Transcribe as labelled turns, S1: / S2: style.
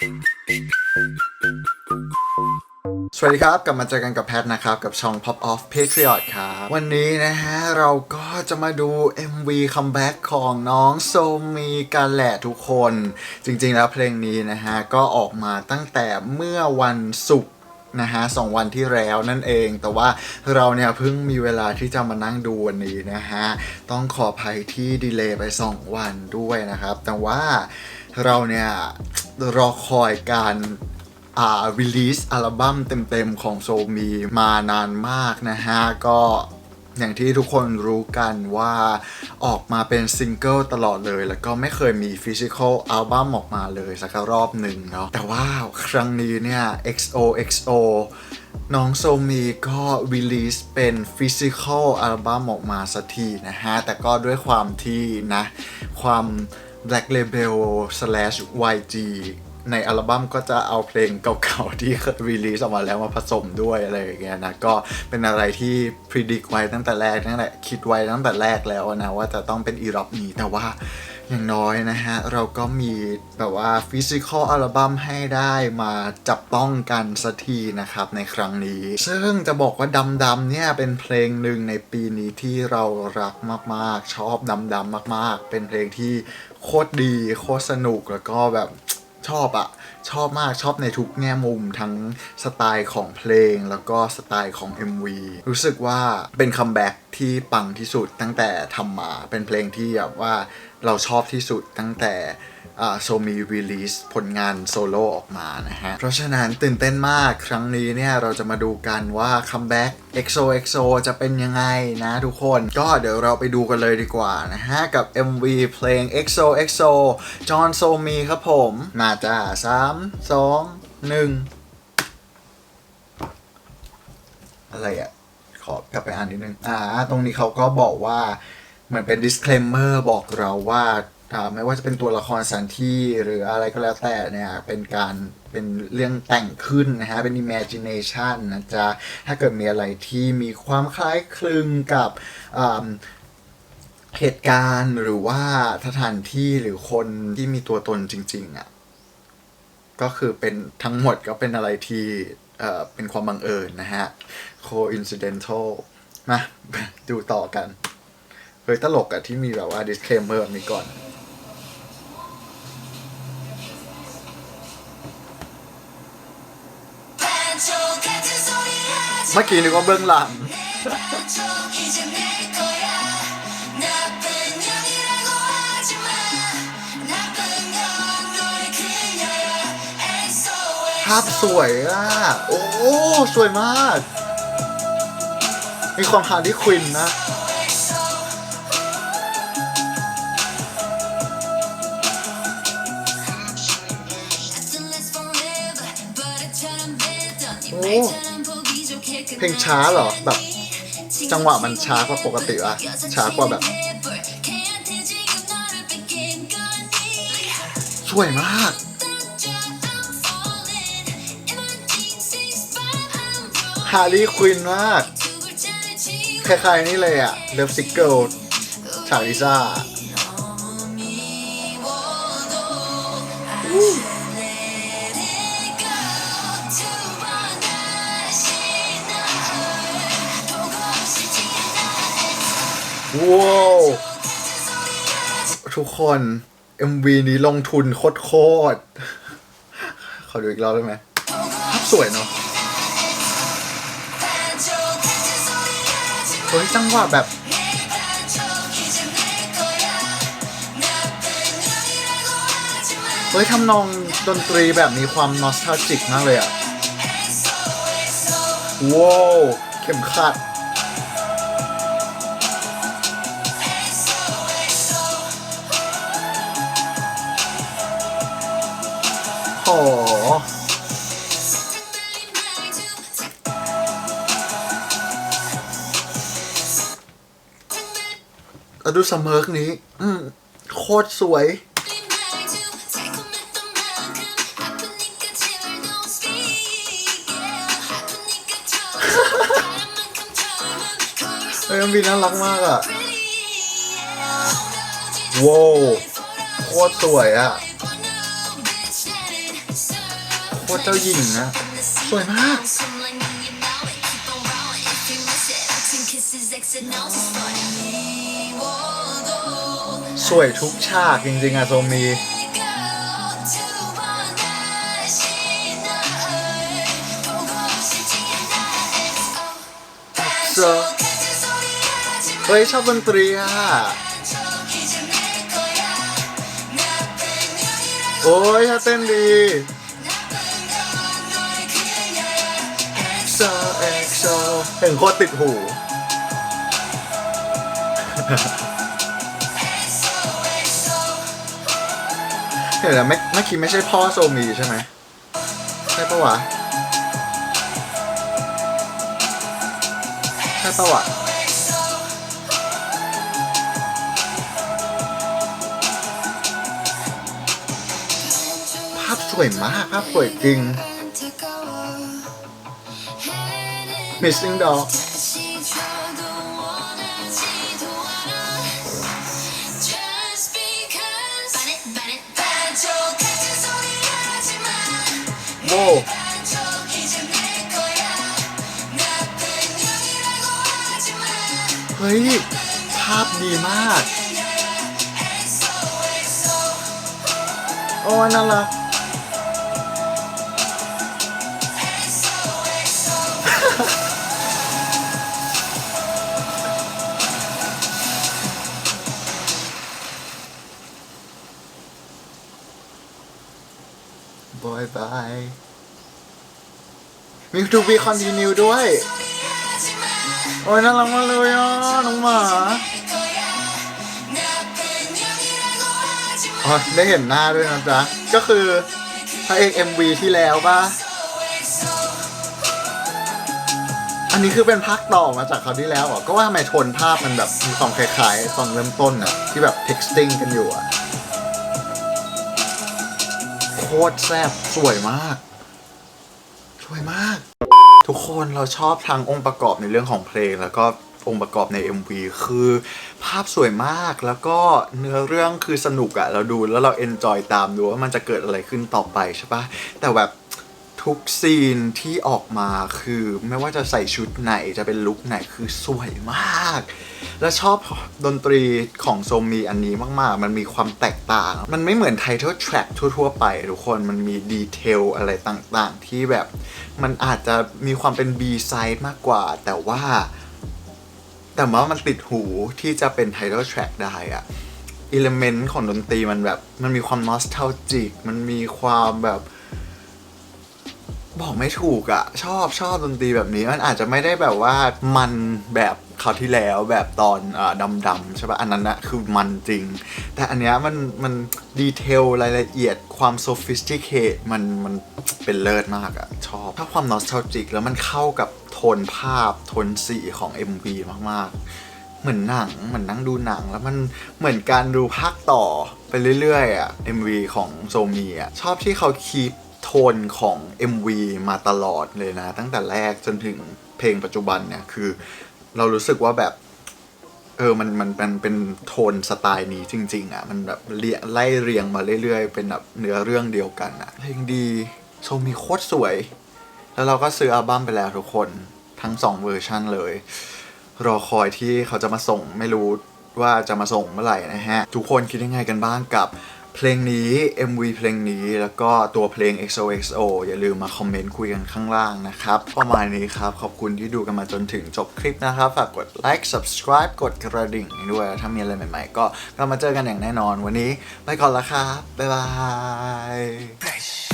S1: สวัสดีครับ กลับมาเจอกันกับแพทนะครับ กับช่อง Pop Off Patriot ครับ วันนี้นะฮะ เราก็จะมาดู MV comeback ของน้องโซมีกันแหละทุกคน จริงๆแล้วเพลงนี้นะฮะ ก็ออกมาตั้งแต่เมื่อวันศุกร์นะฮะสองวันที่แล้วนั่นเอง แต่ว่าเราเนี่ยเพิ่งมีเวลาที่จะมานั่งดูวันนี้นะฮะ ต้องขออภัยที่ดีเลย์ไป 2 วันด้วยนะครับ แต่ว่า เราเนี่ย รอคอยการอ่า release อัลบั้มเต็มๆของโซมีมานานมากนะฮะ ก็อย่างที่ทุกคนรู้กันว่าออกมาเป็นซิงเกิลตลอดเลย แล้วก็ไม่เคยมีฟิสิกอลอัลบั้มออกมาเลยสักรอบหนึ่งเนาะแต่ว่าครั้งนี้เนี่ย XOXO น้องโซมีก็ release เป็นฟิสิกอลอัลบั้มออกมาสักทีนะฮะ แต่ก็ด้วยความที่นะ ความ Black Label slash YG ในอัลบั้มก็จะเอาเพลงเก่าๆ ที่เคยรีลีสออกมาแล้วมาผสมด้วยอะไรอย่างเงี้ยนะ ก็เป็นอะไรที่พิ d ิ c t ไว้ตั้งแต่แรกตั้งแต่คิดไว้ตั้งแต่แรกแล้วนะ ว่าจะต้องเป็นอีร็อกนี้แต่ว่าอย่างน้อยนะฮะ เราก็มีแบบว่าฟิสิกอลอัลบั้มให้ได้มาจับต้องกันสักทีนะครับในครั้งนี้ ซึ่งจะบอกว่าดำดำเนี่ยเป็นเพลงหนึ่งในปีนี้ที่เรารักมากๆ ชอบดำดำมากๆ เป็นเพลงที่ โคตรดีโคตรสนุกแล้วก็แบบชอบอะชอบมากชอบในทุกแง่มุมทั้งสไตล์ของเพลงแล้วก็สไตล์ของ MV รู้สึกว่าเป็นคัมแบ็กที่ปังที่สุดตั้งแต่ทำมาเป็นเพลงที่แบบว่า เราชอบที่สุดตั้งแต่โซมีรีลีสผลงานโซโล่ออกมานะฮะ เพราะฉะนั้นตื่นเต้นมากครั้งนี้เนี่ย เราจะมาดูกันว่าคัมแบ็ก XOXO จะเป็นยังไงนะทุกคน ก็เดี๋ยวเราไปดูกันเลยดีกว่านะฮะ กับ MV เพลง XOXO จอห์นโซมีครับผม มาจ้า3 2 1อะไรอะ ขอกลับไปอ่านนิดนึง อ่า ตรงนี้เขาก็บอกว่า เหมือนเป็น disclaimer บอกเราว่าไม่ว่าจะเป็นตัวละครสถานที่หรืออะไรก็แล้วแต่เนี่ยเป็นการเป็นเรื่องแต่งขึ้นนะฮะ เป็น imagination นะจ๊ะ ถ้าเกิดมีอะไรที่มีความคล้ายคลึงกับเหตุการณ์หรือว่าสถานที่หรือคนที่มีตัวตนจริงๆอะก็คือเป็นทั้งหมดก็เป็นอะไรที่เป็นความบังเอิญนะฮะ coincidental มาดูต่อกัน ฮ้ยตลกอะที่มีแบบว่า disclaimer แบบนี้ก่อน เมื่อกี้นึกว่าเบื้องหลัง ภาพสวยอะ โอ้ สวยมาก มีความฮาร์ดี้ควินนะ เพลงช้าเหรอ แบบ จังหวะมันช้ากว่าปกติอะช้ากว่าแบบ สวยมาก ฮาร์ดี้ควินมาก คล้ายๆนี่เลยอะเลิฟซิกเกิลฉากลิซ่า ว้าวทุกคน MV นี้ลงทุนโคตรๆขอดูอีกรอบได้ไหมภาพสวยเนาะเฮ้ยจังหวะแบบเฮ้ยทำนองดนตรีแบบมีความนอสตาจิกมากเลยอะว้าว เข็มขัด แล้วดูสเมิร์กนี้ อืมโคตรสวย เฮ้ยมันมีน่ารักมากอะว้าวโคตรสวยอะ
S2: เต
S1: รเจ้าหญิงนะ สวยมาก สวยทุกฉากจริงๆอะโซมีเจอเฮ้ยชอบดนตรีอะโอ้ยถ้าเต้นดี EXO EXO เห็นโคตรติดหู เดี๋ยวนะไม่เมื่อกี้ไม่ใช่พ่อโซมีใช่ไหมใช่ปะวะใช่ปะวะภาพสวยมาก ภาพสวยจริง Missing Doll ฮ้ย ภาพดีมาก โอ้น่ารักบายบายมีทูบีคอนติเนียด้วย โอ้ยน่ารักมากเลยอะน้องหมาอ๋อได้เห็นหน้าด้วยนะจ๊ะ ก็คือพระเอก MV ที่แล้วป่ะ อันนี้คือเป็นภาคต่อมาจากคราวที่แล้วเหรอก็ว่าทำไมโทนภาพมันแบบมีความคล้ายๆ ตอนเริ่มต้นอะที่แบบ texting กันอยู่อะโคตรแซ่บสวยมาก สวยมาก ทุกคนเราชอบทั้งองค์ประกอบในเรื่องของเพลง แล้วก็องค์ประกอบใน MV คือ ภาพสวยมากแล้วก็เนื้อเรื่องคือสนุกอะเราดูแล้วเราเอนจอยตามดูว่ามันจะเกิดอะไรขึ้นต่อไปใช่ปะแต่แบบ ทุกซีนที่ออกมาคือไม่ว่าจะใส่ชุดไหนจะเป็นลุคไหนคือสวยมาก และชอบดนตรีของโซมีอันนี้มากๆ มันมีความแตกต่าง มันไม่เหมือนไทเทลแทร็กทั่วๆไปทุกคนมันมีดีเทลอะไรต่างๆ ที่แบบมันอาจจะมีความเป็น B side มากกว่า แต่ว่า แต่ว่ามันติดหูที่จะเป็นไทเทลแทร็กได้อะอิเลเมนต์ของดนตรีมันแบบมันมีความนอส t า l จิกมันมีความแบบ บอกไม่ถูกอะชอบชอบดนตรีแบบนี้ มันอาจจะไม่ได้แบบว่ามันแบบคราวที่แล้วแบบตอนอาดำดำๆใช่ปะอันนั้นนะคือมันจริง แต่อันเนี้ยมันมันดีเทลรายละเอียดความโซฟิสติเคทมันมันเป็นเลิศมากอะชอบถ้าความนอส t า l จิกแล้วมันเข้ากับโทนภาพโทนสีของ MV มากๆ เหมือนหนังเหมือนนั่งดูหนัง แล้วมันเหมือนการดูภาคต่อไปเรื่อยๆอะ MV ของโซมีอะชอบที่เขาคีป นของ MV มาตลอดเลยนะ ตั้งแต่แรกจนถึงเพลงปัจจุบันเนี่ยคือ เรารู้สึกว่าแบบเออ มัน มัน มันเป็นโทนสไตล์นี้จริง ๆ อะ มันแบบเรียไล่เรียงมาเรื่อยๆ เป็นแบบเนื้อเรื่องเดียวกันอะ เพลงดีโชว์มีโคตรสวย แล้วเราก็ซื้ออัลบั้มไปแล้วทุกคน ทั้งสองเวอร์ชันเลย รอคอยที่เขาจะมาส่งไม่รู้ว่าจะมาส่งเมื่อไหร่นะฮะ ทุกคนคิดยังไงกันบ้างกับ เพลงนี้ MV เพลงนี้แล้วก็ตัวเพลง XOXO อย่าลืมมาคอมเมนต์คุยกันข้างล่างนะครับประมาณนี้ครับขอบคุณที่ดูกันมาจนถึงจบคลิปนะครับฝากกดไลค์ subscribe กดกระดิ่งให้ด้วย ถ้ามีอะไรใหม่ๆ ก็กลับมาเจอกันอย่างแน่นอนวันนี้ ไปก่อนละครับ บ๊ายบาย